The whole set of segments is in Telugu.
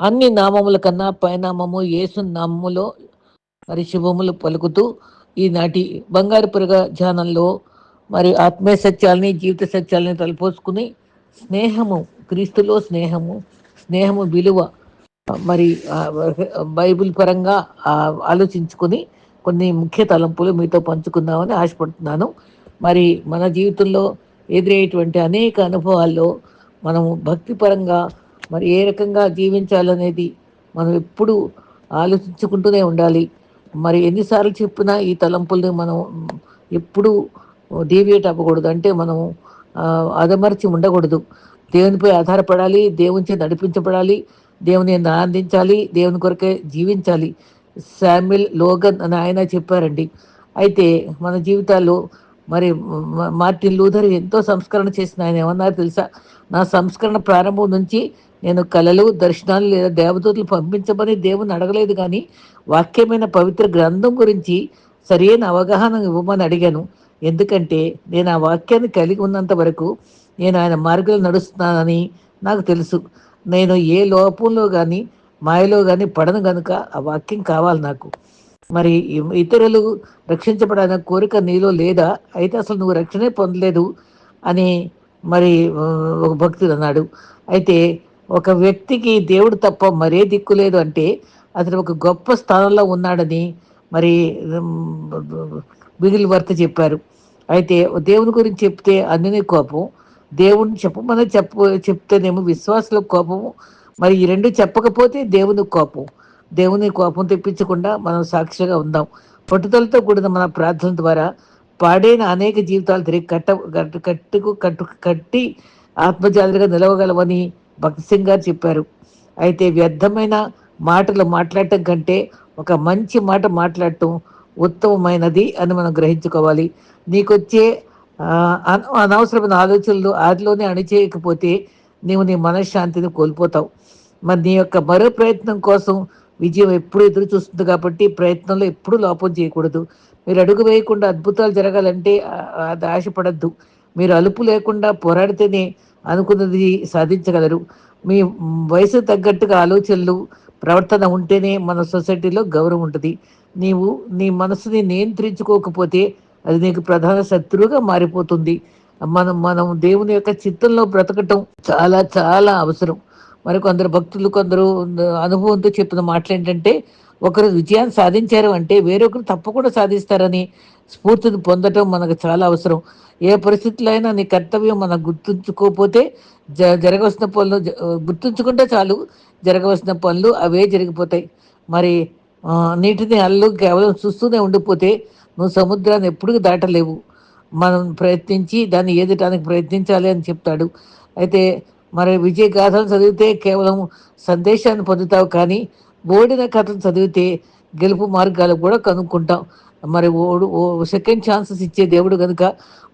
అన్ని నామముల కన్నా పైనామము యేసు నామములో మరి శుభములు పలుకుతూ ఈనాటి బంగారు పురగ ధ్యానంలో మరి ఆత్మీయ సత్యాలని జీవిత సత్యాలని తలపోసుకుని స్నేహము క్రీస్తులో స్నేహము స్నేహము విలువ మరి బైబిల్ పరంగా ఆలోచించుకొని కొన్ని ముఖ్య తలంపులు మీతో పంచుకుందామని ఆశపడుతున్నాను. మరి మన జీవితంలో ఎదురయ్యేటువంటి అనేక అనుభవాల్లో మనము భక్తిపరంగా మరి ఏ రకంగా జీవించాలనేది మనం ఎప్పుడు ఆలోచించుకుంటూనే ఉండాలి. మరి ఎన్నిసార్లు చెప్పినా ఈ తలంపుల్ని మనం ఎప్పుడు డీవియేట్ అవ్వకూడదు. అంటే మనం అదమర్చి ఉండకూడదు. దేవునిపై ఆధారపడాలి దేవునిచే నడిపించబడాలి దేవుని ఆనందించాలి దేవుని కొరకే జీవించాలి. శామ్యుల్ లోగన్ అని ఆయన చెప్పారండి. అయితే మన జీవితాల్లో మరి మార్టిన్ లూథర్ ఎంతో సంస్కరణ చేసిన ఆయన ఏమన్నారు తెలుసా? నా సంస్కరణ ప్రారంభం నుంచి నేను కళలు దర్శనాలు లేదా దేవదూతలు పంపించమని దేవుని అడగలేదు కానీ వాక్యమైన పవిత్ర గ్రంథం గురించి సరైన అవగాహన ఇవ్వమని అడిగాను. ఎందుకంటే నేను ఆ వాక్యాన్ని కలిగి ఉన్నంత వరకు నేను ఆయన మార్గంలో నడుస్తున్నానని నాకు తెలుసు. నేను ఏ లోపంలో కానీ మాయలో కానీ పడను కనుక ఆ వాక్యం కావాలి నాకు. మరి ఇతరులు రక్షించబడాలనే కోరిక నీలో లేదా? అయితే అసలు నువ్వు రక్షణే పొందలేదు అని మరి ఒక భక్తుడు అన్నాడు. అయితే ఒక వ్యక్తికి దేవుడు తప్ప మరే దిక్కు లేదు అంటే అతను ఒక గొప్ప స్థానంలో ఉన్నాడని మరి బిగిల్ వర్త చెప్పారు. అయితే దేవుని గురించి చెప్తే అన్ని కోపం. దేవుడిని చెప్పమని చెప్ప చెప్తేనేమో విశ్వాసుల కోపము మరి ఈ రెండు చెప్పకపోతే దేవుని కోపం. దేవుని కోపం తెప్పించకుండా మనం సాక్షిగా ఉందాం. పట్టుదలతో కూడిన మన ప్రార్థన ద్వారా పాడైన అనేక జీవితాలు తిరిగి కట్ట కట్టు కట్టుకు కట్టు కట్టి ఆత్మజాతిగా నిలవగలవని భక్తి సింగ్ గారు చెప్పారు. అయితే వ్యర్థమైన మాటలు మాట్లాడటం కంటే ఒక మంచి మాట మాట్లాడటం ఉత్తమమైనది అని మనం గ్రహించుకోవాలి. నీకొచ్చే అన- అనవసరమైన ఆలోచనలు ఆదిలోనే అణిచేయకపోతే నీవు నీ మనశ్శాంతిని కోల్పోతావు. మరి నీ యొక్క మరో ప్రయత్నం కోసం విజయం ఎప్పుడు ఎదురు చూస్తుంది కాబట్టి ప్రయత్నంలో ఎప్పుడూ లోపం చేయకూడదు. మీరు అడుగు వేయకుండా అద్భుతాలు జరగాలంటే అది ఆశపడద్దు. మీరు అలుపు లేకుండా పోరాడితేనే అనుకున్నది సాధించగలరు. మీ వయసు తగ్గట్టుగా ఆలోచనలు ప్రవర్తన ఉంటేనే మన సొసైటీలో గౌరవం ఉంటుంది. నీవు నీ మనసుని నియంత్రించుకోకపోతే అది నీకు ప్రధాన శత్రువుగా మారిపోతుంది. మనం మనం దేవుని యొక్క చిత్తంలో బ్రతకటం చాలా చాలా అవసరం. మరి కొందరు భక్తులు కొందరు అనుభవంతో చెప్పిన మాటలు ఏంటంటే ఒకరు విజయాన్ని సాధించారు అంటే వేరొకరు తప్పకుండా సాధిస్తారని స్ఫూర్తిని పొందటం మనకు చాలా అవసరం. ఏ పరిస్థితుల్లో అయినా నీ కర్తవ్యం మనం గుర్తుంచుకోకపోతే జ జరగవలసిన పనులు గుర్తుంచుకుంటే చాలు జరగవలసిన పనులు అవే జరిగిపోతాయి. మరి నీటిని అల్లు కేవలం చూస్తూనే ఉండిపోతే నువ్వు సముద్రాన్ని ఎప్పుడు దాటలేవు. మనం ప్రయత్నించి దాన్ని ఏదటానికి ప్రయత్నించాలి అని చెప్తాడు. అయితే మరి విజయ గాథలు చదివితే కేవలం సందేశాన్ని పొందుతావు కానీ ఓడిన కథలు చదివితే గెలుపు మార్గాలు కూడా కనుక్కుంటాం. మరి ఓడు ఓ సెకండ్ ఛాన్సెస్ ఇచ్చే దేవుడు కనుక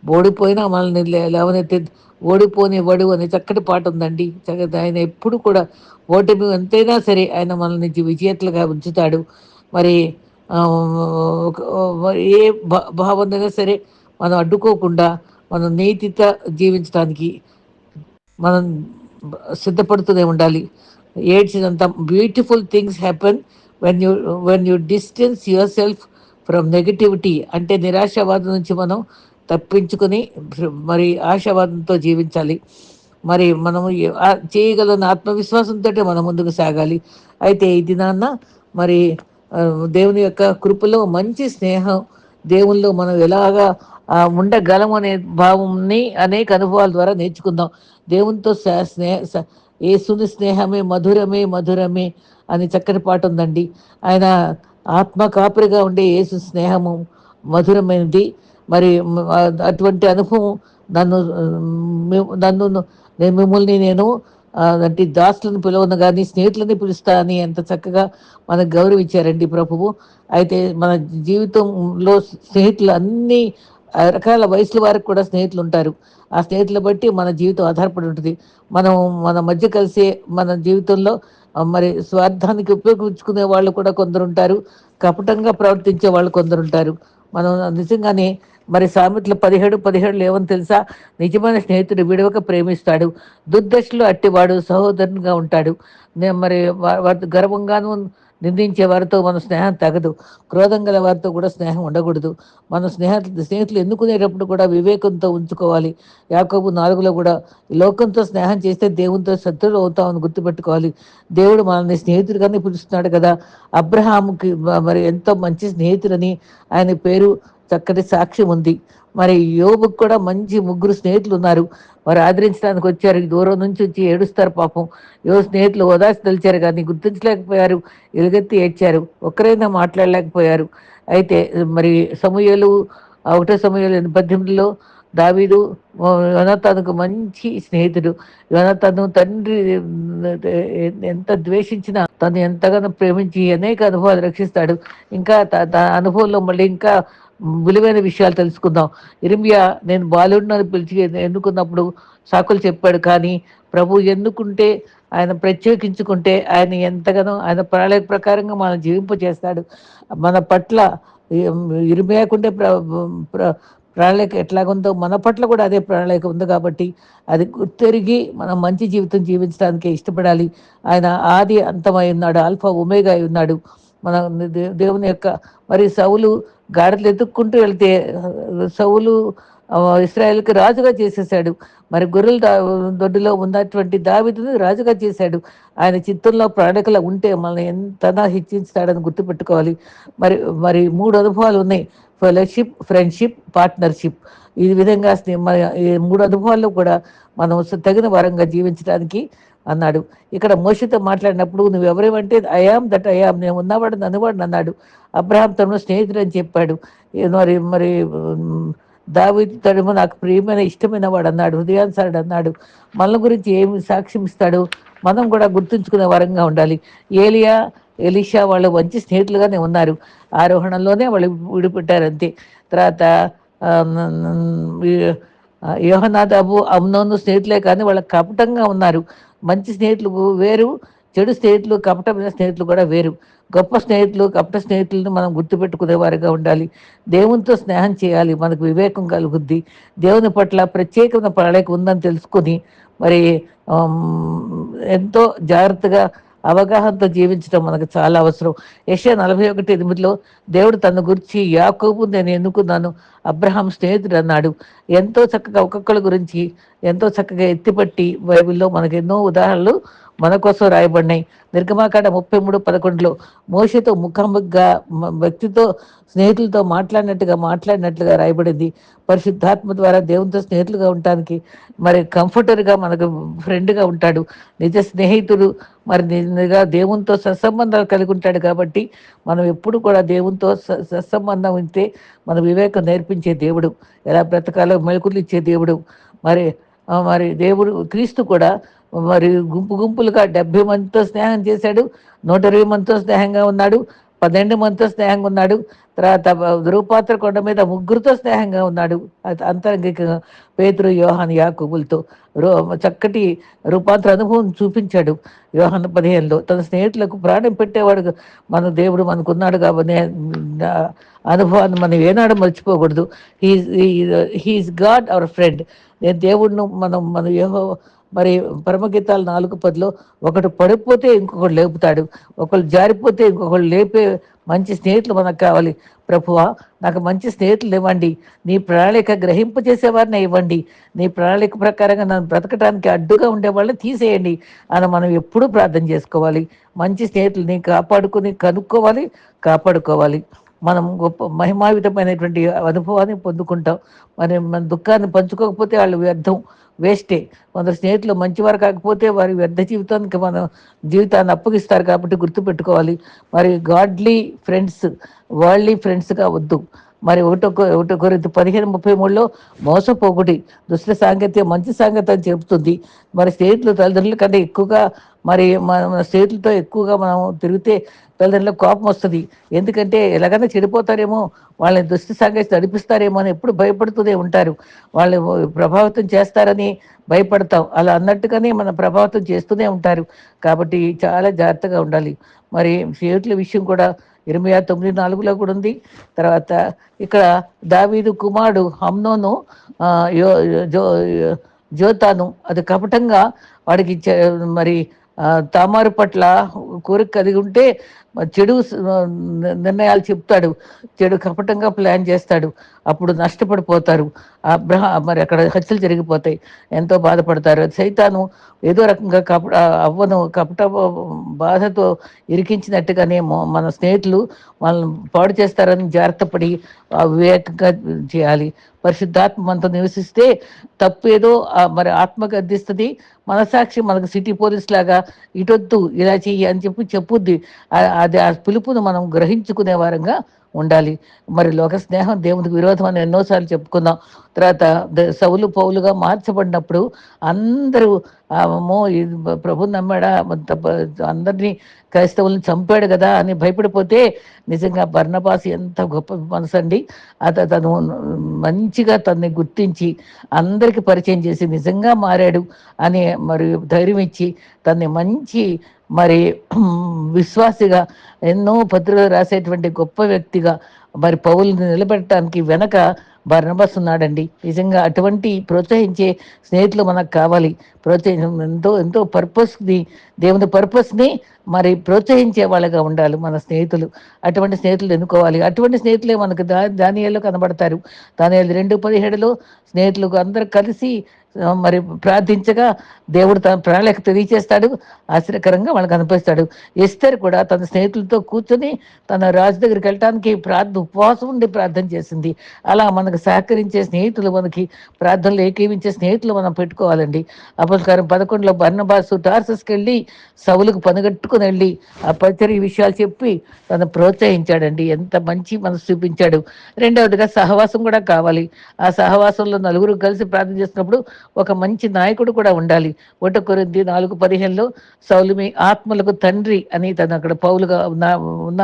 ఓడిపోయినా మనల్ని లే- లేవనెత్తే ఓడిపోనివ్వడు అనే చక్కటి పాట ఉందండి. ఆయన ఎప్పుడు కూడా ఓటమి ఎంతైనా సరే ఆయన మనల్ని విజేతలుగా ఉంచుతాడు. మరి ఏ భావనైనా సరే మనం అడ్డుకోకుండా మనం నీతిత జీవించడానికి మనం సిద్ధపడుతూనే ఉండాలి. ఏడ్చినంత beautiful things happen when you when you distance yourself from negativity అంటే నిరాశావాదం నుంచి మనం తప్పించుకొని మరి ఆశావాదంతో జీవించాలి. మరి మనం ఏ- చేయగలన ఆత్మవిశ్వాసంతో మనం ముందుకు సాగాలి. అయితే ఈ దినాన్న మరి దేవుని యొక్క కృపలో మంచి స్నేహం దేవునిలో మనం ఎలాగా ఉండగలం అనే భావంని అనేక అనుభవాల ద్వారా నేర్చుకుందాం. దేవునితో స్నేహ యేసుని స్నేహమే మధురమే మధురమే అని చక్కటి పాట ఉందండి. ఆయన ఆత్మ కాపురిగా ఉండే యేసు స్నేహము మధురమైనది. మరి అటువంటి అనుభవం నన్ను నన్ను నేను మిమ్మల్ని నేను అంటే దాసులను పిలవను కానీ స్నేహితులని పిలుస్తా అని ఎంత చక్కగా మనకు గౌరవించారండి ప్రభువు. అయితే మన జీవితంలో స్నేహితులు అన్ని రకాల వయసుల వారికి కూడా స్నేహితులు ఉంటారు ఆ స్నేహితులు బట్టి మన జీవితం ఆధారపడి ఉంటుంది. మనం మన మధ్య కలిసే మన జీవితంలో మరి స్వార్థానికి ఉపయోగించుకునే వాళ్ళు కూడా కొందరు ఉంటారు కపటంగా ప్రవర్తించే వాళ్ళు కొందరు ఉంటారు మనం నిజంగానే మరి సామెతలు పదిహేడు పదిహేడులో ఏమని తెలుసా? నిజమైన స్నేహితుడు విడవక ప్రేమిస్తాడు. దుర్దశలో అట్టివాడు సహోదరునిగా ఉంటాడు. మరి వారి గర్వంగాను నిందించే వారితో మన స్నేహం తగదు. క్రోధం గల వారితో కూడా స్నేహం ఉండకూడదు. మన స్నేహ స్నేహితులు ఎన్నుకునేటప్పుడు కూడా వివేకంతో ఉంచుకోవాలి. యాకోబు నాలుగులో కూడా లోకంతో స్నేహం చేస్తే దేవునితో శత్రువులు అవుతామని గుర్తుపెట్టుకోవాలి. దేవుడు మనల్ని స్నేహితుడిగానే పిలుస్తున్నాడు కదా. అబ్రహాముకి మరి ఎంతో మంచి స్నేహితుడని ఆయన పేరు చక్కటి సాక్ష్యం ఉంది. మరి యోబుకు కూడా మంచి ముగ్గురు స్నేహితులు ఉన్నారు. వారు ఆదరించడానికి వచ్చారు. దూరం నుంచి వచ్చి ఏడుస్తారు పాపం. యో స్నేహితులు ఓదాసి తెలిచారు కానీ గుర్తించలేకపోయారు. ఎలుగెత్తి ఏడ్చారు. ఒక్కరైనా మాట్లాడలేకపోయారు. అయితే మరి సమూహలు ఒకటో సమూహలు పద్దెనిమిదిలో దావీదు ఆ, మంచి స్నేహితుడు. యోనాతాను తండ్రి ఎంత ద్వేషించినా తను ఎంతగానో ప్రేమించి అనేక అనుభవాలు రక్షిస్తాడు. ఇంకా అనుభవంలో మళ్ళీ ఇంకా విలువైన విషయాలు తెలుసుకుందాం. ఇరిమియా నేను బాలుడిని అని పిలిచి ఎన్నుకున్నప్పుడు సాకులు చెప్పాడు. కానీ ప్రభు ఎన్నుకుంటే ఆయన ప్రత్యేకించుకుంటే ఆయన ఎంతగానో ఆయన ప్రణాళిక ప్రకారంగా మనం జీవింప చేస్తాడు. మన పట్ల ఇరిమియాకుంటే ప్ర ప్రణాళిక ఎట్లాగుందో మన పట్ల కూడా అదే ప్రణాళిక ఉంది కాబట్టి అది గుర్తెరిగి మనం మంచి జీవితం జీవించడానికి ఇష్టపడాలి. ఆయన ఆది అంతమై ఉన్నాడు ఆల్ఫా ఉమేగా అయి ఉన్నాడు. మన దే- దేవుని యొక్క మరి సౌలు గాడలు ఎదుక్కుంటూ వెళ్తే సవులు సౌలు రాజుగా చేసేసాడు. మరి గొర్రెల దొడ్డులో ఉన్నటువంటి దావిదని రాజుగా చేశాడు. ఆయన చిత్తంలో ప్రణాళికలు ఉంటే మనల్ని ఎంతనా హెచ్చించుతాడని గుర్తుపెట్టుకోవాలి. మరి మరి మూడు అనుభవాలు ఉన్నాయి. ఫెలోషిప్ ఫ్రెండ్షిప్ పార్ట్నర్షిప్ ఈ విధంగా మన ఈ మూడు అనుభవాల్లో కూడా మనం తగిన వరంగా జీవించడానికి అన్నాడు. ఇక్కడ మోషితో మాట్లాడినప్పుడు నువ్వు ఎవరేమంటే అయాం దట్ అయాం నేను ఉన్నవాడు నన్నువాడు అన్నాడు. అబ్రహాం తను స్నేహితుడు అని చెప్పాడు మరి మరి దావిది తడుము నాకు ప్రియమైన ఇష్టమైన వాడు అన్నాడు. హృదయాన్సారుడు అన్నాడు. మన గురించి ఏమి సాక్ష్యం ఇస్తాడు? మనం కూడా గుర్తుంచుకునే వరంగా ఉండాలి. ఏలియా ఎలిషా వాళ్ళు మంచి స్నేహితులుగానే ఉన్నారు. ఆరోహణంలోనే వాళ్ళు విడిపెట్టారు అంతే. తర్వాత యోహనాదాబు అమ్నోను స్నేహితులే కానీ వాళ్ళ కపటంగా ఉన్నారు. మంచి స్నేహితులు వేరు చెడు స్నేహితులు కపటమైన స్నేహితులు కూడా వేరు. గొప్ప స్నేహితులు కపట స్నేహితులను మనం గుర్తుపెట్టుకునేవారుగా ఉండాలి. దేవునితో స్నేహం చేయాలి. మనకు వివేకం కలుగుద్ది. దేవుని పట్ల ప్రత్యేకమైన ప్రణాళిక ఉందని తెలుసుకొని మరి ఎంతో జాగ్రత్తగా అవగాహనతో జీవించడం మనకు చాలా అవసరం. ఎస్ఏ నలభై ఒకటి ఎనిమిదిలో దేవుడు తన గురించి యాకోబు నేను ఎన్నుకున్నాను. అబ్రహాం స్నేహితుడు అన్నాడు. ఎంతో చక్కగా ఒక్కొక్కరి గురించి ఎంతో చక్కగా ఎత్తిపట్టి బైబిల్లో మనకు ఎన్నో ఉదాహరణలు మన కోసం రాయబడినాయి. నిర్గమాకాండ ముప్పై మూడు పదకొండులో మోసతో ముఖాముఖిగా వ్యక్తితో స్నేహితులతో మాట్లాడినట్టుగా మాట్లాడినట్లుగా రాయబడింది. పరిశుద్ధాత్మ ద్వారా దేవునితో స్నేహితులుగా ఉండటానికి మరి కంఫర్టర్గా మనకు ఫ్రెండ్గా ఉంటాడు. నిజ స్నేహితుడు మరి నిజంగా దేవునితో సత్సంబంధాలు కలిగి ఉంటాడు కాబట్టి మనం ఎప్పుడు కూడా దేవునితో స- సత్సంబంధం ఉంటే మన వివేకం నేర్పించే దేవుడు ఎలా బ్రతకాలో మెలకులు ఇచ్చే దేవుడు. మరి మరి దేవుడు క్రీస్తు కూడా మరి గుంపు గుంపులుగా డెబ్బై మందితో స్నేహం చేశాడు నూట ఇరవై మందితో స్నేహంగా ఉన్నాడు పన్నెండు మందితో స్నేహంగా ఉన్నాడు. తర్వాత ధృవపాత్ర కొండ మీద ముగ్గురుతో స్నేహంగా ఉన్నాడు. అంతరంగిక అంతరంగికంగా పేతురు యోహాన్ యాకుబులతో చక్కటి రూపాంతర అనుభవం చూపించాడు యోహాన్ పదిహేనులో. తన స్నేహితులకు ప్రాణం పెట్టేవాడు మన దేవుడు మనకున్నాడు కాబట్టి అనుభవాన్ని మనం ఏనాడు మర్చిపోకూడదు. హీఈస్ గాడ్ అవర్ ఫ్రెండ్ నేను దేవుడిను మనం మన యోహో మరి పరమగీతాలు నాలుగు పదిలో ఒకడు పడిపోతే ఇంకొకడు లేపుతాడు ఒకళ్ళు జారిపోతే ఇంకొకళ్ళు లేపే మంచి స్నేహితులు మనకు కావాలి. ప్రభువా నాకు మంచి స్నేహితులు ఇవ్వండి నీ ప్రణాళిక గ్రహింపు చేసేవారిని ఇవ్వండి. నీ ప్రణాళిక ప్రకారంగా నన్ను బ్రతకడానికి అడ్డుగా ఉండే వాళ్ళని తీసేయండి అని మనం ఎప్పుడూ ప్రార్థన చేసుకోవాలి. మంచి స్నేహితులని కాపాడుకుని కనుక్కోవాలి కాపాడుకోవాలి. మనం గొప్ప మహిమావితమైనటువంటి అనుభవాన్ని పొందుకుంటాం. మరి మన దుఃఖాన్ని పంచుకోకపోతే వాళ్ళు వ్యర్థం. వేస్టే. కొందరు స్నేహితులు మంచివారు కాకపోతే వారి వ్యర్థ జీవితానికి మనం జీవితాన్ని అప్పగిస్తారు కాబట్టి గుర్తుపెట్టుకోవాలి. మరి గాడ్లీ ఫ్రెండ్స్ వరల్డ్లీ ఫ్రెండ్స్గా వద్దు. మరి ఒకటో కొ- ఒకటో పదిహేను ముప్పై మూడులో మోసపోకుడి. దుష్ట సాంగత్యం మంచి సాంగత్యం చెబుతుంది. మరి స్నేహితులు తల్లిదండ్రుల కంటే ఎక్కువగా మరి మన స్టేట్లతో స్నేహితులతో ఎక్కువగా మనం తిరిగితే తల్లిదండ్రులకు కోపం వస్తుంది. ఎందుకంటే ఎలాగైనా చెడిపోతారేమో వాళ్ళని దుష్టి సాంగత్యం నడిపిస్తారేమో అని ఎప్పుడు భయపడుతూనే ఉంటారు. వాళ్ళు ప్రభావితం చేస్తారని భయపడతాం. అలా అన్నట్టుగానే మనం ప్రభావితం చేస్తూనే ఉంటారు. కాబట్టి చాలా జాగ్రత్తగా ఉండాలి. మరి స్నేహితుల విషయం కూడా ఇరవై తొమ్మిది నాలుగులో కూడా ఉంది. తర్వాత ఇక్కడ దావీదు కుమారుడు హమ్నోను ఆ, జో జోతాను అది కపటంగా వాడికి మరి ఆ, తామారు పట్ల కోరిక కలిగి ఉంటే చెడు నిర్ణయాలు చెప్తాడు. చెడు కపటంగా ప్లాన్ చేస్తాడు. అప్పుడు నష్టపడిపోతారు. అబ్రహ మరి అక్కడ హత్యలు జరిగిపోతాయి. ఎంతో బాధపడతారు. సైతాను ఏదో రకంగా కప అవ్వను కపట బాధతో ఇరికించినట్టుగానే మన స్నేహితులు వాళ్ళని పాడు చేస్తారని జాగ్రత్త పడి వివేకంగా చేయాలి. పరిశుద్ధాత్మ మనతో నివసిస్తే తప్పు ఏదో మరి ఆత్మకు అందిస్తుంది. మనసాక్షి మనకు సిటీ పోలీస్ లాగా ఇటొద్దు ఇలా చెయ్యి అని చెప్పి చెప్పుద్ది. ఆ- అది ఆ పిలుపును మనం గ్రహించుకునే వారంగా ఉండాలి. మరి లోక స్నేహం దేవునికి విరోధం అని ఎన్నోసార్లు చెప్పుకున్నాం. తర్వాత సవులు పౌలుగా మార్చబడినప్పుడు అందరూ అమ్మో ఇది ప్రభు నమ్మాడా? అందరినీ క్రైస్తవులను చంపాడు కదా? అని భయపడిపోతే నిజంగా బర్ణబాస్ ఎంత గొప్ప మనసు అండి. అత తను మంచిగా తనని గుర్తించి అందరికి పరిచయం చేసి నిజంగా మారాడు అని మరి ధైర్యం ఇచ్చి తన్ని మంచి మరి విశ్వాసిగా ఎన్నో పత్రికలు రాసేటువంటి గొప్ప వ్యక్తిగా మరి పౌల్ని నిలబెట్టడానికి వెనక బర్నబస్ ఉన్నాడండి. నిజంగా అటువంటి ప్రోత్సహించే స్నేహితులు మనకు కావాలి. ప్రోత్సహించ ఎంతో ఎంతో పర్పస్ని దేవుని పర్పస్ని మరి ప్రోత్సహించే వాళ్ళగా ఉండాలి మన స్నేహితులు. అటువంటి స్నేహితులు ఎన్నుకోవాలి. అటువంటి స్నేహితులే మనకు దా దానియాల్లో కనబడతారు. దానియాలు రెండు పదిహేడులో స్నేహితులకు అందరు కలిసి మరి ప్రార్థించగా దేవుడు తన ప్రణాళిక తెలియచేస్తాడు ఆశ్చర్యకరంగా వాళ్ళకి అనిపిస్తాడు ఎస్తర్ కూడా తన స్నేహితులతో కూర్చొని తన రాజు దగ్గరికి వెళ్ళటానికి ప్రార్థన ఉపవాసం ఉండి ప్రార్థన చేసింది. అలా మనకు సహకరించే స్నేహితులు మనకి ప్రార్థనలు ఏకీవించే స్నేహితులు మనం పెట్టుకోవాలండి. అపస్కారం పదకొండులో బర్ణబాసు టార్సస్కి వెళ్ళి సవులకు పనిగట్టుకుని వెళ్ళి ఆ పరిచర్ ఈ విషయాలు చెప్పి తను ప్రోత్సహించాడండి. ఎంత మంచి మనసు చూపించాడు. రెండవదిగా సహవాసం కూడా కావాలి. ఆ సహవాసంలో నలుగురు కలిసి ప్రార్థన చేసినప్పుడు ఒక మంచి నాయకుడు కూడా ఉండాలి. ఒకటో కొరింది నాలుగు పదిహేనులో సౌలు మీ ఆత్మలకు తండ్రి అని తను అక్కడ పౌలుగా ఉన్న ఉన్న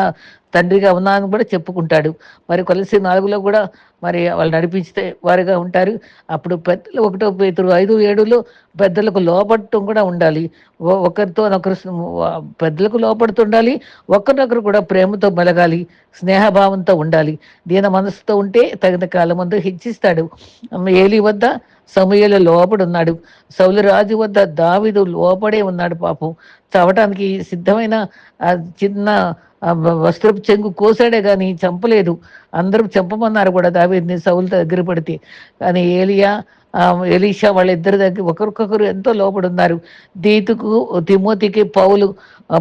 తండ్రిగా ఉన్నాను కూడా చెప్పుకుంటాడు. మరి కొలసి నాలుగులో కూడా మరి వాళ్ళు నడిపించితే వారుగా ఉంటారు. అప్పుడు పెద్దలు ఒకటో పేతురు ఐదు ఏడులో పెద్దలకు లోపడటం కూడా ఉండాలి. ఒకరితో ఒకరు పెద్దలకు లోపడుతుండాలి ఒకరినొకరు కూడా ప్రేమతో మెలగాలి. స్నేహభావంతో ఉండాలి. దీన మనసుతో ఉంటే తగిన కాలం ముందు హెచ్చిస్తాడు. ఏలి వద్ద సమయల లోపడి ఉన్నాడు సౌలు రాజు వద్ద దావిదు లోపడే ఉన్నాడు పాపం. చావటానికి సిద్ధమైన చిన్న వస్త్రపు చెంగు కోసాడే కానీ చంపలేదు. అందరూ చంపమన్నారు కూడా దావీద్ని సౌలు దగ్గర పడితే. కానీ ఏలియా ఎలీషా వాళ్ళిద్దరి దగ్గర ఒకరికొకరు ఎంతో లోపడున్నారు దీతుకు తిమోతికి పౌలు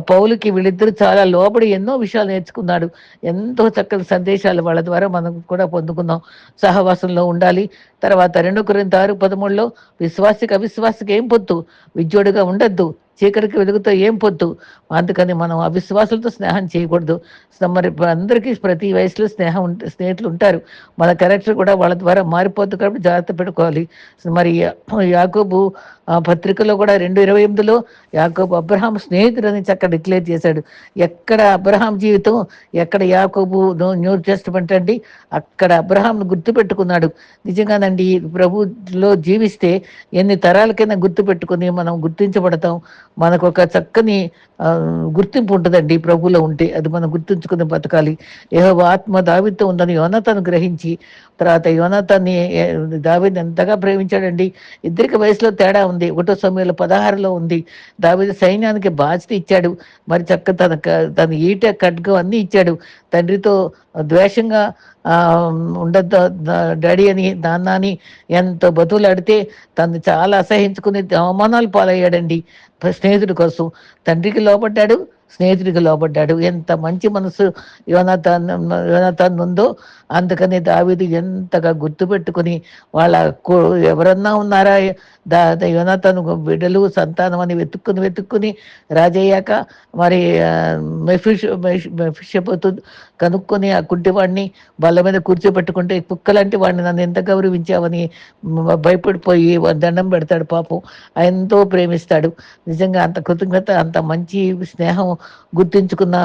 పౌలుకి వీళ్ళిద్దరు చాలా లోబడి ఎన్నో విషయాలు నేర్చుకున్నాడు. ఎంతో చక్కని సందేశాలు వాళ్ళ ద్వారా మనం కూడా పొందుకున్నాం సహవాసంలో ఉండాలి. తర్వాత రెండు కొరింత ఆరు పదమూడులో విశ్వాసికి అవిశ్వాసికి ఏం పొత్తు? విద్యుడుగా ఉండద్దు. చీకటికి వెలుగుతో ఏం పొత్తు అందుకని మనం అవిశ్వాసులతో స్నేహం చేయకూడదు. మరి అందరికీ ప్రతి వయసులో స్నేహం ఉంటే స్నేహితులు ఉంటారు. మన క్యారెక్టర్ కూడా వాళ్ళ ద్వారా మారిపోద్దు కాబట్టి జాగ్రత్త పెట్టుకోవాలి. మరి యాకోబు ఆ పత్రికలో కూడా రెండు ఇరవై ఎనిమిదిలో యాకోబు అబ్రహాం స్నేహితుడని చక్కగా డిక్లేర్ చేశాడు. ఎక్కడ అబ్రహాం జీవితం ఎక్కడ యాకోబు నో- న్యూ టెస్ట్మెంట్ అండి అక్కడ అబ్రహాంను గుర్తుపెట్టుకున్నాడు. నిజంగానండి ప్రభులో జీవిస్తే ఎన్ని తరాలకైనా గుర్తుపెట్టుకుని మనం గుర్తించబడతాం. మనకు ఒక చక్కని గుర్తింపు ఉంటుందండి. ప్రభువులో ఉంటే అది మనం గుర్తుంచుకుని బతకాలి. ఏహో ఆత్మ దావితో ఉందని యోనతను గ్రహించి తర్వాత యోనతాన్ని దావిని ఎంతగా ప్రేమించాడండి. ఇద్దరికి వయసులో తేడా ఉంది. ఒకటో సమయంలో పదహారులో ఉంది. దావిది సైన్యానికి బాధ్యత ఇచ్చాడు. మరి చక్క తన క- తన ఈట ఖడ్గం అన్నీ ఇచ్చాడు. తండ్రితో ద్వేషంగా ఉండద్దు డాడీ అని నాన్న అని ఎంతో బతులాడితే తను చాలా అసహించుకుని అవమానాలు పాలయ్యాడండి. స్నేహితుడి కోసం. తండ్రికి లోపడ్డాడు స్నేహితుడికి లోపడ్డాడు ఎంత మంచి మనసు యోనాథాన్ యోనాథాన్ ఉందో అందుకని దావిది ఎంతగా గుర్తుపెట్టుకుని వాళ్ళ కో- ఎవరన్నా ఉన్నారా? దా దా- బిడ్డలు సంతానం అని వెతుక్కుని వెతుక్కుని రాజయ్యాక మరి మెఫిష్ మెఫిష్- కనుక్కొని ఆ కుంటివాడిని బల్ల మీద కూర్చోబెట్టుకుంటే కుక్కలాంటి వాడిని నన్ను ఎంత గౌరవించావని భయపడిపోయి దండం పెడతాడు పాపం. ఎంతో ప్రేమిస్తాడు. నిజంగా అంత కృతజ్ఞత అంత మంచి స్నేహం గుర్తించుకున్న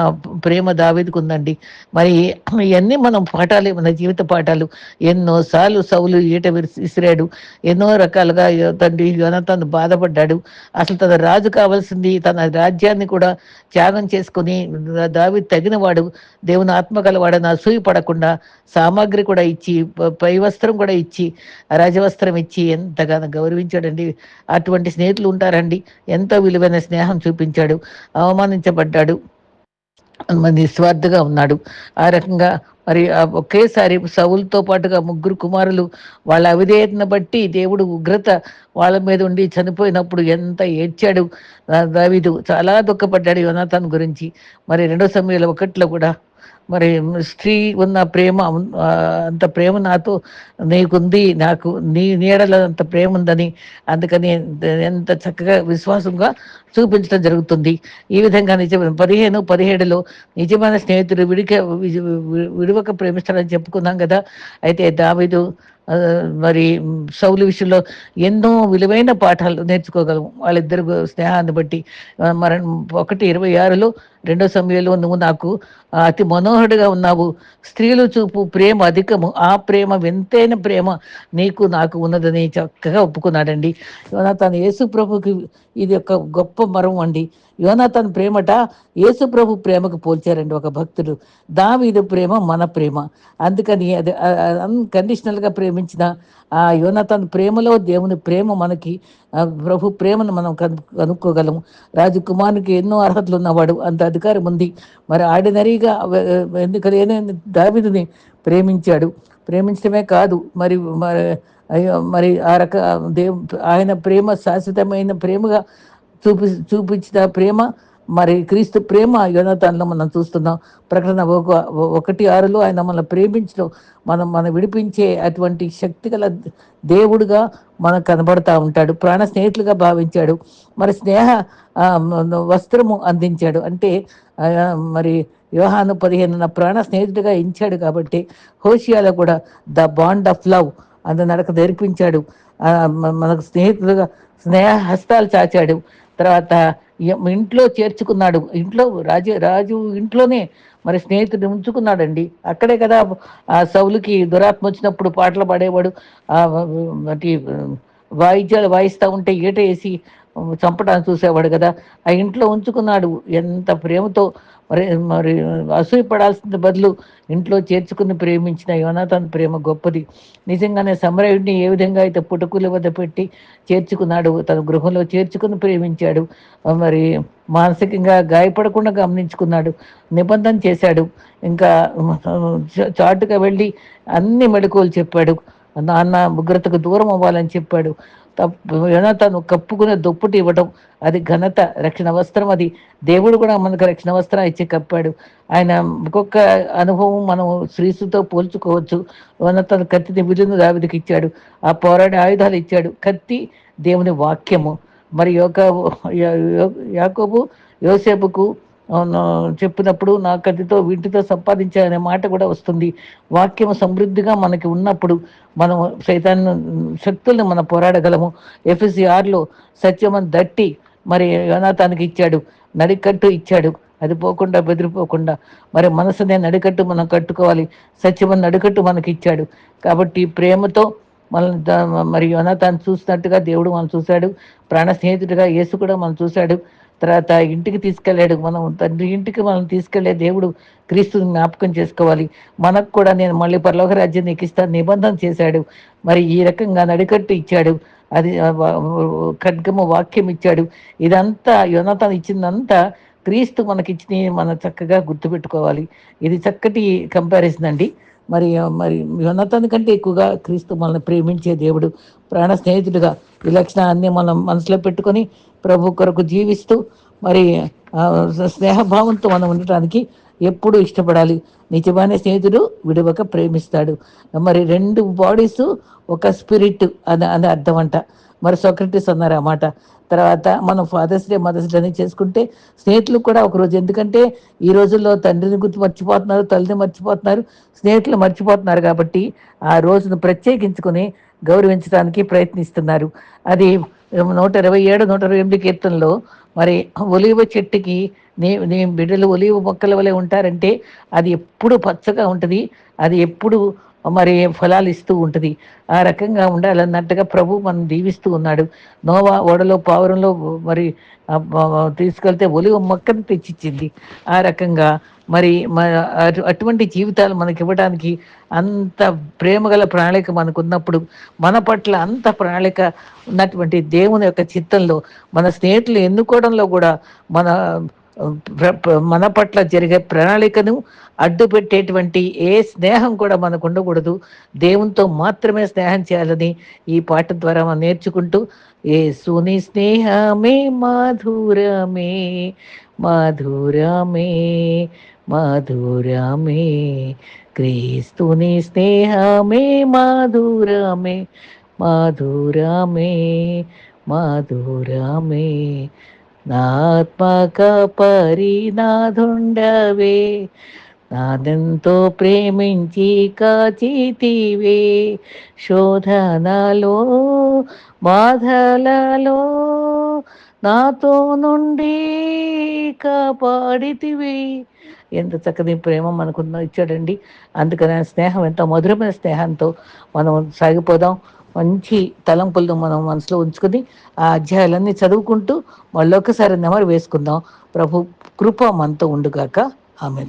ప్రేమ దావేదికి ఉందండి మరి ఇవన్నీ మనం పాఠాలు మన జీవిత పాఠాలు ఎన్నో సార్లు సౌలు ఈట విసిరాడు. ఎన్నో రకాలుగా తండ్రి యోనతను బాధపడ్డాడు. అసలు తన రాజు కావాల్సింది తన రాజ్యాన్ని కూడా త్యాగం చేసుకుని దావి తగినవాడు దేవుని ఆత్మ గలవాడని అసూయ పడకుండా సామాగ్రి కూడా ఇచ్చి ప- పై వస్త్రం కూడా ఇచ్చి రాజవస్త్రం ఇచ్చి ఎంతగానో గౌరవించాడండి. అటువంటి స్నేహితులు ఉంటారండి. ఎంతో విలువైన స్నేహం చూపించాడు. అవమానించబడ్డాడు. నిస్వార్థగా ఉన్నాడు. ఆ రకంగా మరి ఒకేసారి సవులతో పాటుగా ముగ్గురు కుమారులు వాళ్ళ అవిధేయతను బట్టి దేవుడు ఉగ్రత వాళ్ళ మీద ఉండి చనిపోయినప్పుడు ఎంత ఏడ్చాడు. ఆ దావీదు చాలా దుఃఖపడ్డాడు యోనాథన్ గురించి. మరి రెండో సమయంలో ఒకట్లో కూడా మరి స్త్రీ ఉన్న ప్రేమ అంత ప్రేమ నాతో నీకుంది నాకు నీ నీడలో అంత ప్రేమ ఉందని అందుకని ఎంత చక్కగా విశ్వాసంగా చూపించడం జరుగుతుంది. ఈ విధంగా నిజమైన పదిహేను పదిహేడులో నిజమైన స్నేహితుడు విడిక వి- విడివక ప్రేమిస్తాడని చెప్పుకున్నాం కదా. అయితే దావిదు మరి సౌలు విషయంలో ఎన్నో విలువైన పాఠాలు నేర్చుకోగలం. వాళ్ళిద్దరు స్నేహాన్ని బట్టి మరి ఒకటి ఇరవై ఆరులో రెండో సమయంలో నువ్వు నాకు అతి మనోహరుడుగా ఉన్నావు. స్త్రీలు చూపు ప్రేమ అధికము. ఆ ప్రేమ వింతైన ప్రేమ నీకు నాకు ఉన్నదని చక్కగా ఒప్పుకున్నాడండి. యోనాథాన్ యేసు ప్రభుకి ఇది ఒక గొప్ప మరం అండి. యోనాథాన్ ప్రేమట యేసు ప్రభు ప్రేమకు పోల్చారండి ఒక భక్తుడు. దావీదు ప్రేమ మన ప్రేమ. అందుకని అది అన్కండిషనల్గా ప్రేమించిన ఆ యోనతన్ ప్రేమలో దేవుని ప్రేమ మనకి ప్రభు ప్రేమను మనం కను కనుక్కోగలము. రాజకుమారునికి ఎన్నో అర్హతలు ఉన్నవాడు అంత అధికారం ఉంది. మరి ఆర్డినరీగా ఎందుకని దావిదిని ప్రేమించాడు. ప్రేమించడమే కాదు మరి మరి అయ్యో మరి ఆ రక దేవు ఆయన ప్రేమ శాశ్వతమైన ప్రేమగా చూపి చూపించిన ప్రేమ మరి క్రీస్తు ప్రేమ యోనతాన్లో మనం చూస్తున్నాం. ప్రకటన ఒక ఒకటి ఆరులో ఆయన మనల్ని ప్రేమించడం మనం మనం విడిపించే అటువంటి శక్తి గల దేవుడుగా మనకు కనబడతా ఉంటాడు. ప్రాణ స్నేహితులుగా భావించాడు. మరి స్నేహ వస్త్రము అందించాడు. అంటే మరి వివాహాను పదిహేను నా ప్రాణ స్నేహితుడిగా ఎంచాడు కాబట్టి హోషియాలో కూడా ద బాండ్ ఆఫ్ లవ్ అంత నడక నేర్పించాడు. మనకు స్నేహితులుగా స్నేహ హస్తాలు చాచాడు. తర్వాత ఇంట్లో చేర్చుకున్నాడు. ఇంట్లో రాజు రాజు ఇంట్లోనే మరి స్నేహితుడిని ఉంచుకున్నాడండి. అక్కడే కదా ఆ సౌలుకి దురాత్మ వచ్చినప్పుడు పాటలు పాడేవాడు. వాయిద్యాలు వాయిస్తూ ఉంటే ఈట వేసి చంపడానికి చూసేవాడు కదా. ఆ ఇంట్లో ఉంచుకున్నాడు. ఎంత ప్రేమతో మరి మరి అసూయపడాల్సిన బదులు ఇంట్లో చేర్చుకుని ప్రేమించిన యోనాథన్ ప్రేమ గొప్పది. నిజంగానే సమరయుడిని ఏ విధంగా అయితే పుటకుల వద్ద పెట్టి చేర్చుకున్నాడు తన గృహంలో చేర్చుకుని ప్రేమించాడు మరి మానసికంగా గాయపడకుండా గమనించుకున్నాడు నిబంధన చేశాడు. ఇంకా చాటుగా వెళ్ళి అన్ని మెళకువలు చెప్పాడు. నాన్న ఉగ్రతకు దూరం అవ్వాలని చెప్పాడు. తను కప్పుకునే దుప్పటి ఇవ్వడం అది ఘనత రక్షణ వస్త్రం అది. దేవుడు కూడా మనకు రక్షణ వస్త్రం ఇచ్చి కప్పాడు. ఆయన ఒక్కొక్క అనుభవం మనం శ్రీసుతో పోల్చుకోవచ్చు. తను కత్తిని విలును దావిదికి ఇచ్చాడు. ఆ పోరాడే ఆయుధాలు ఇచ్చాడు. కత్తి దేవుని వాక్యము. మరి యొక్క యాకోబు యోసేపుకు చెప్పినప్పుడు నా కత్తితో వీటితో సంపాదించాలనే మాట కూడా వస్తుంది. వాక్యం సమృద్ధిగా మనకి ఉన్నప్పుడు మనం సైతాన్ శక్తుల్ని మనం పోరాడగలము. ఎఫ్ఎస్సిఆర్లో సత్యమని దట్టి మరి యోనాథానికి ఇచ్చాడు. నడికట్టు ఇచ్చాడు. అది పోకుండా బెదిరిపోకుండా మరి మనసునే నడికట్టు మనం కట్టుకోవాలి. సత్యమని నడికట్టు మనకి ఇచ్చాడు. కాబట్టి ప్రేమతో మనల్ని మరి యోనాథాన్ని చూసినట్టుగా దేవుడు మనం చూశాడు. ప్రాణ స్నేహితుడిగా యేసు కూడా మనం చూశాడు. తర్వాత ఇంటికి తీసుకెళ్ళాడు మనం తండ్రి ఇంటికి మనం తీసుకెళ్ళే దేవుడు క్రీస్తుని జ్ఞాపకం చేసుకోవాలి. మనకు కూడా నేను మళ్ళీ పరలోక రాజ్యం నీకు ఇస్తాను నిబంధన చేశాడు. మరి ఈ రకంగా నడికట్టు ఇచ్చాడు. అది ఆ ఖడ్గము వాక్యం ఇచ్చాడు. ఇదంతా యోనతాను ఇచ్చిందంతా క్రీస్తు మనకిచ్చి మనం చక్కగా గుర్తుపెట్టుకోవాలి. ఇది చక్కటి కంపారిజన్ అండి. మరి మరి యోనతాని కంటే ఎక్కువగా క్రీస్తు మనల్ని ప్రేమించే దేవుడు ప్రాణ స్నేహితుడిగా ఈ లక్షణాన్ని మనం మనసులో పెట్టుకొని ప్రభు కొరకు జీవిస్తూ మరి స్నేహభావంతో మనం ఉండటానికి ఎప్పుడు ఇష్టపడాలి. నిజమైన స్నేహితుడు విడవక ప్రేమిస్తాడు. మరి రెండు బాడీస్ ఒక స్పిరిట్ అని అని అర్థం అంట. మరి సోక్రటిస్ అన్నారు ఆ మాట. తర్వాత మనం ఫాదర్స్ డే మదర్స్ డే అనేది చేసుకుంటే స్నేహితులు కూడా ఒక రోజు. ఎందుకంటే ఈ రోజుల్లో తండ్రిని గుర్తు మర్చిపోతున్నారు తల్లిని మర్చిపోతున్నారు స్నేహితులు మర్చిపోతున్నారు కాబట్టి ఆ రోజును ప్రత్యేకించుకొని గౌరవించడానికి ప్రయత్నిస్తున్నారు. అది నూట ఇరవై ఏడు నూట ఇరవై ఎనిమిది కీర్తనలో. మరి ఒలివ చెట్టుకి నీ నీ బిడ్డలు ఒలివ మొక్కల వలె ఉంటారంటే అది ఎప్పుడు పచ్చగా ఉంటుంది. అది ఎప్పుడు మరి ఫలాలు ఇస్తూ ఉంటుంది. ఆ రకంగా ఉండాలన్నట్టుగా ప్రభు మనం దీవిస్తూ ఉన్నాడు. నోవా ఓడలో పావురంలో మరి తీసుకెళ్తే ఒలివ మొక్కను తెచ్చిచ్చింది. ఆ రకంగా మరి అటువంటి జీవితాలు మనకి ఇవ్వడానికి అంత ప్రేమగల ప్రణాళిక మనకు ఉన్నప్పుడు మన పట్ల అంత ప్రణాళిక ఉన్నటువంటి దేవుని యొక్క చిత్తంలో మన స్నేహితులు ఎన్నుకోవడంలో కూడా మన మన పట్ల జరిగే ప్రణాళికను అడ్డు పెట్టేటువంటి ఏ స్నేహం కూడా మనకు ఉండకూడదు. దేవునితో మాత్రమే స్నేహం చేయాలని ఈ పాట ద్వారా మనం నేర్చుకుంటూ ఏ సుని స్నేహమే మాధురమే మాధురమే మాధురమే క్రీస్తుని స్నేహమే మాధురమే మాధురమే మాధురమే నాత్మక పరినాథుండవే నాదెంతో ప్రేమించి కాచితివే. శోధనలో బాధలలో నాతో నుండి కాపాడితివి. ఎంత చక్కని ప్రేమ మనకు ఇచ్చాడండి. అందుకని స్నేహం ఎంతో మధురమైన స్నేహంతో మనం సాగిపోదాం. మంచి తలంపులను మనం మనసులో ఉంచుకుని ఆ అధ్యాయాలన్నీ చదువుకుంటూ మళ్ళీ ఒకసారి నెమరు వేసుకుందాం. ప్రభు కృప మనతో ఉండుగాక. ఆమె